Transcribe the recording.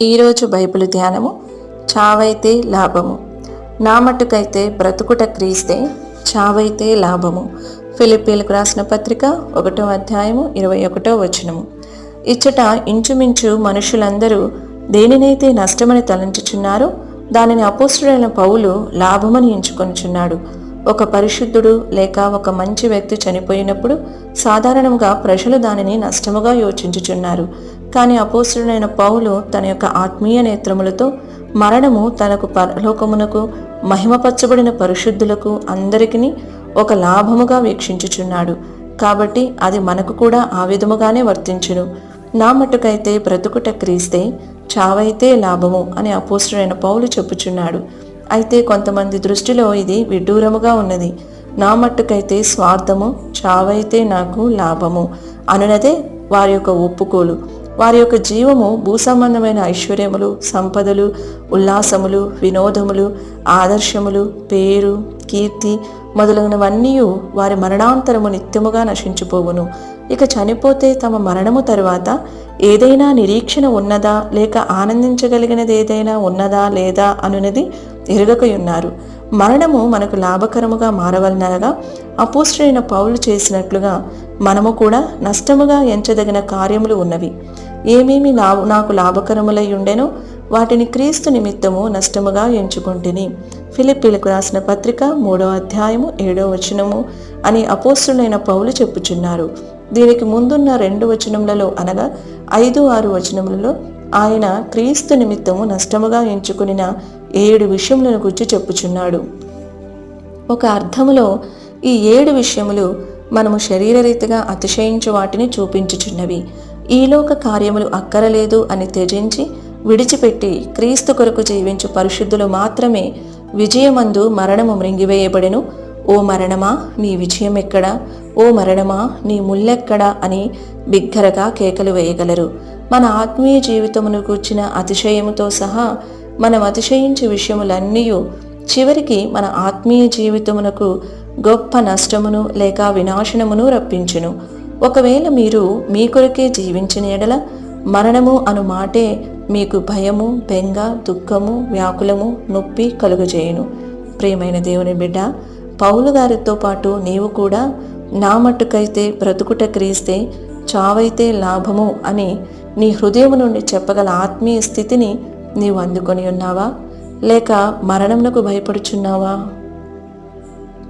ఈరోజు బైబిల్ ధ్యానము. చావైతే లాభము. నా మట్టుకైతే బ్రతుకుట క్రీస్తే చావైతే లాభము. ఫిలిపీలకు రాసిన పత్రిక ఒకటో అధ్యాయము ఇరవై ఒకటో వచనము. ఇచ్చట ఇంచుమించు మనుషులందరూ దేనినైతే నష్టమని తలంచుచున్నారో దానిని అపోస్తుడైన పౌలు లాభమని ఎంచుకొనిచున్నాడు. ఒక పరిశుద్ధుడు లేక ఒక మంచి వ్యక్తి చనిపోయినప్పుడు సాధారణంగా ప్రజలు దానిని నష్టముగా యోచించుచున్నారు. కానీ అపోసుడైన పౌలు తన యొక్క ఆత్మీయ నేత్రములతో మరణము తనకు పరలోకమునకు మహిమపరచబడిన పరిశుద్ధులకు అందరికీ ఒక లాభముగా వీక్షించుచున్నాడు. కాబట్టి అది మనకు కూడా ఆ విధముగానే వర్తించును. నా మట్టుకైతే బ్రతుకుట క్రీస్తే చావైతే లాభము అని అపోసుడైన పౌలు చెప్పుచున్నాడు. అయితే కొంతమంది దృష్టిలో ఇది విడ్డూరముగా ఉన్నది. నా మట్టుకైతే స్వార్థము చావైతే నాకు లాభము అనునదే వారి యొక్క ఒప్పుకోలు. వారి యొక్క జీవము భూసంబంధమైన ఐశ్వర్యములు సంపదలు ఉల్లాసములు వినోదములు ఆదర్శములు పేరు కీర్తి మొదలగునవన్నీ వారి మరణాంతరము నిత్యముగా నశించిపోవును. ఇక చనిపోతే తమ మరణము తరువాత ఏదైనా నిరీక్షణ ఉన్నదా లేక ఆనందించగలిగినది ఏదైనా ఉన్నదా లేదా అనునది ఎరుగకయున్నారు. మరణము మనకు లాభకరముగా మారవలనగా అపోస్టైన పౌలు చేసినట్లుగా మనము కూడా నష్టముగా ఎంచదగిన కార్యములు ఉన్నవి. ఏమేమి నాకు లాభకరములై ఉండెనో వాటిని క్రీస్తు నిమిత్తము నష్టముగా ఎంచుకుంటుని. ఫిలిప్పీలకు రాసిన పత్రిక మూడో అధ్యాయము ఏడో వచనము అని అపోస్తులైన పౌలు చెప్పుచున్నారు. దీనికి ముందున్న రెండు వచనములలో అనగా ఐదు ఆరు వచనములలో ఆయన క్రీస్తు నిమిత్తము నష్టముగా ఎంచుకునిన ఏడు విషయములను గురించి చెప్పుచున్నాడు. ఒక అర్థములో ఈ ఏడు విషయములు మనము శరీరరీతిగా అతిశయించు వాటిని చూపించుచున్నవి. ఈలోక కార్యములు అక్కరలేదు అని త్యజించి విడిచిపెట్టి క్రీస్తు కొరకు జీవించు పరిశుద్ధులు మాత్రమే విజయమందు మరణము మృంగివేయబడెను. ఓ మరణమా నీ విజయం ఎక్కడా ఓ మరణమా నీ ముల్లెక్కడా? అని బిగ్గరగా కేకలు వేయగలరు. మన ఆత్మీయ జీవితమును కూర్చిన అతిశయముతో సహా మనం అతిశయించే విషయములన్నీ చివరికి మన ఆత్మీయ జీవితమునకు గొప్ప నష్టమును లేక వినాశనమును రప్పించును. ఒకవేళ మీరు మీ కొరకే జీవించిన ఎడల మరణము అను మాటే మీకు భయము బెంగ దుఃఖము వ్యాకులము నొప్పి కలుగజేయును. ప్రియమైన దేవుని బిడ్డ పౌలు గారితో పాటు నీవు కూడా నా మట్టుకైతే బ్రతుకుట క్రీస్తే చావైతే లాభము అని నీ హృదయం నుండి చెప్పగల ఆత్మీయ స్థితిని నీవు అందుకొని ఉన్నావా? లేక మరణమునకు భయపడుచున్నావా?